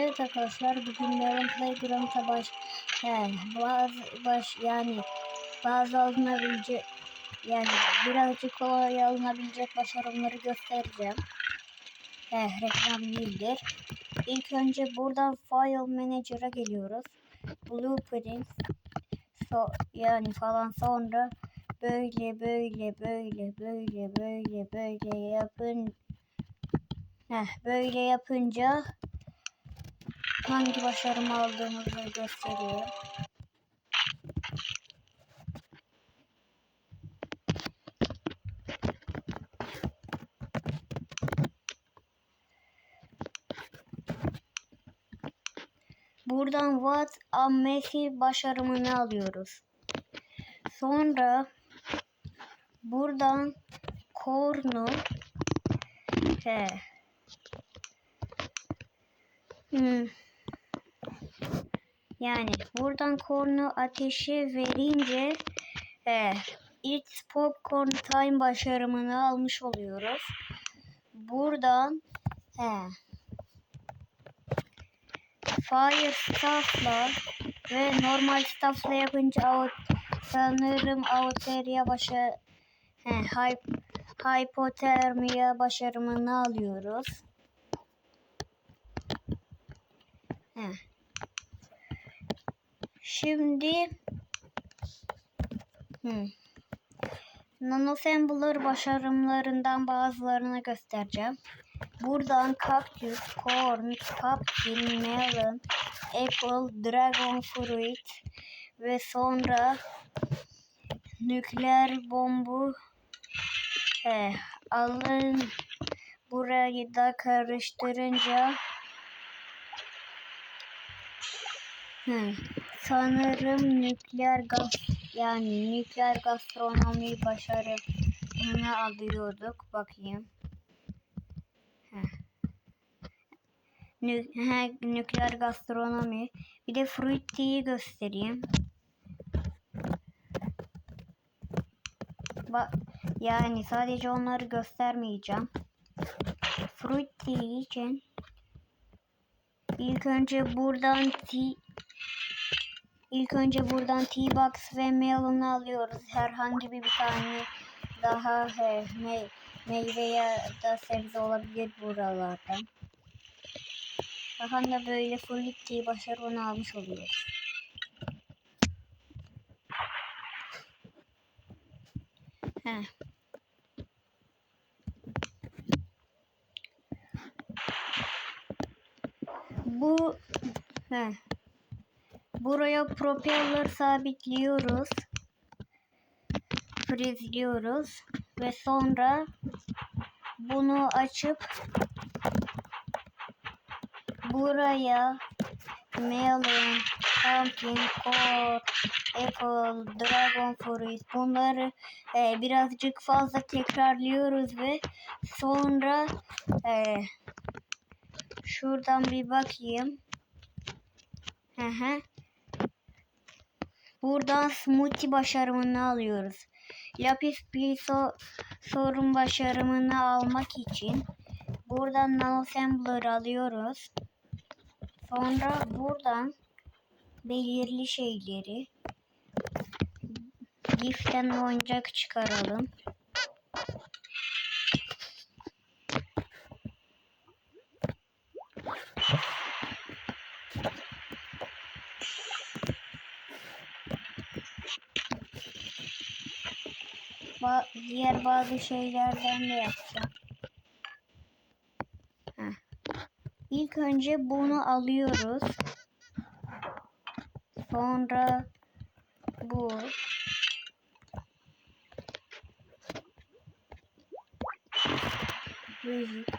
Evet arkadaşlar bugün Melon Playground'a baş, he, bazı baş yani bazı alınabilecek yani birazcık kolay alınabilecek başarımları göstereceğim. He, reklam değildir. İlk önce buradan File Manager'a geliyoruz. Blueprints so, yani falan sonra böyle böyle böyle böyle böyle böyle yapın Heh, böyle yapınca hangi başarımı aldığımızı gösteriyor. Buradan What a Messi başarımını alıyoruz. Sonra buradan Kornu he Hmm. Yani buradan kornu ateşe verince e, It's Popcorn Time başarımını almış oluyoruz. Buradan he, Fire Staff'la ve normal Staff'la yapınca out, sanırım Outeria başa he, hyp, Hypothermia başarımını alıyoruz. Heh. Şimdi hmm. Nanosembler başarımlarından bazılarını göstereceğim. Buradan kaktüs, corn, pumpkin, melon, apple, dragon fruit ve sonra nükleer bombu he, alın burayı da karıştırınca Hmm. Sanırım nükleer gaz yani nükleer gastronomi başarımını alıyorduk. Bakayım. Heh. Nü he, nükleer gastronomi. Bir de Fruity'yi göstereyim. Bak yani sadece onları göstermeyeceğim. Fruity için ilk önce buradan İlk önce buradan T-Box ve Melon alıyoruz. Herhangi bir, bir tane daha he, me meyve ya da sebze olabilir buralardan. Daha da böyle full T başarını almış oluyoruz. Heh. Bu heh. Buraya propeller sabitliyoruz. Frizliyoruz. Ve sonra bunu açıp buraya melon, pumpkin, core, apple, dragon fruit bunları e, birazcık fazla tekrarlıyoruz ve sonra e, şuradan bir bakayım. Hı hı. Buradan smoothie başarımını alıyoruz. Lapis Piso sorun başarımını almak için buradan Nanosembler alıyoruz. Sonra buradan belirli şeyleri Giften oyuncak çıkaralım. Ba diğer bazı şeylerden de yapacağım. Heh. İlk önce bunu alıyoruz. Sonra bu. Müzik.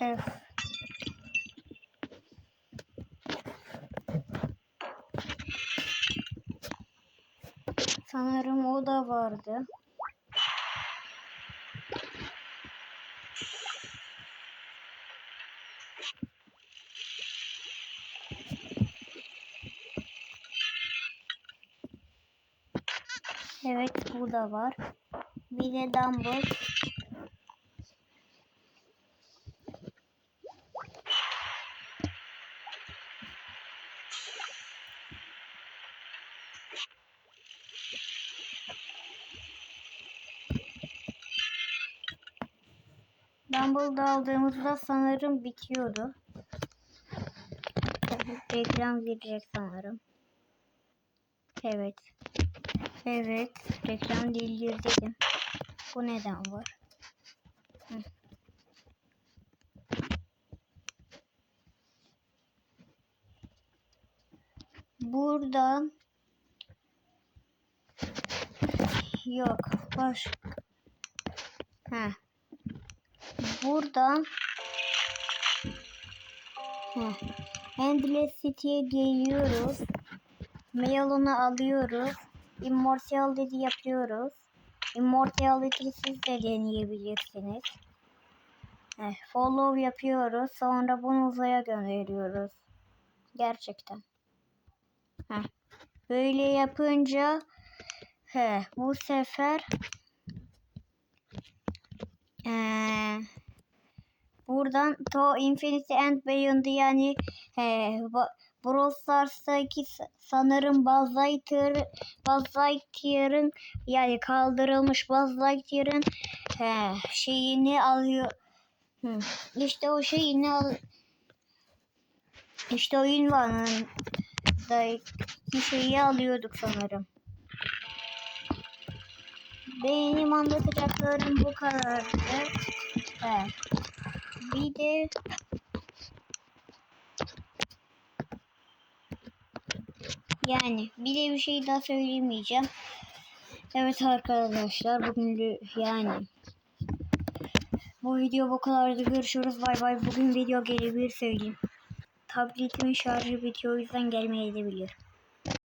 Öf. Sanırım o da vardı. Evet bu da var. Bir de dumbbell. Dumble'da aldığımızda sanırım bitiyordu. Reklam girecek sanırım. Evet. Evet. Reklam dildir dedim. Bu neden var? Hı. Buradan yok baş ha. Buradan ha. Endless City'ye geliyoruz. Melon'u alıyoruz. Immortality yapıyoruz. Immortality siz de deneyebilirsiniz. Heh, follow yapıyoruz. Sonra bunu uzaya gönderiyoruz. Gerçekten. Heh. Böyle yapınca he, bu sefer ee, buradan to Infinity and Beyond yani he, Brawl Stars'taki sanırım Buzz Lightyear, Buzz Lightyear'ın yani kaldırılmış Buzz Lightyear'ın he, şeyini alıyor. İşte o şeyini al işte o ünvanın bir şeyi alıyorduk sanırım. Benim anlatacaklarım bu kadardı. He. Bir de yani bir de bir şey daha söyleyemeyeceğim. Evet arkadaşlar bugün yani bu video bu kadardı. Görüşürüz. Bay bay. Bugün video gelebilir söyleyeyim. Tabletimin şarjı bitiyor o yüzden gelmeyebilir.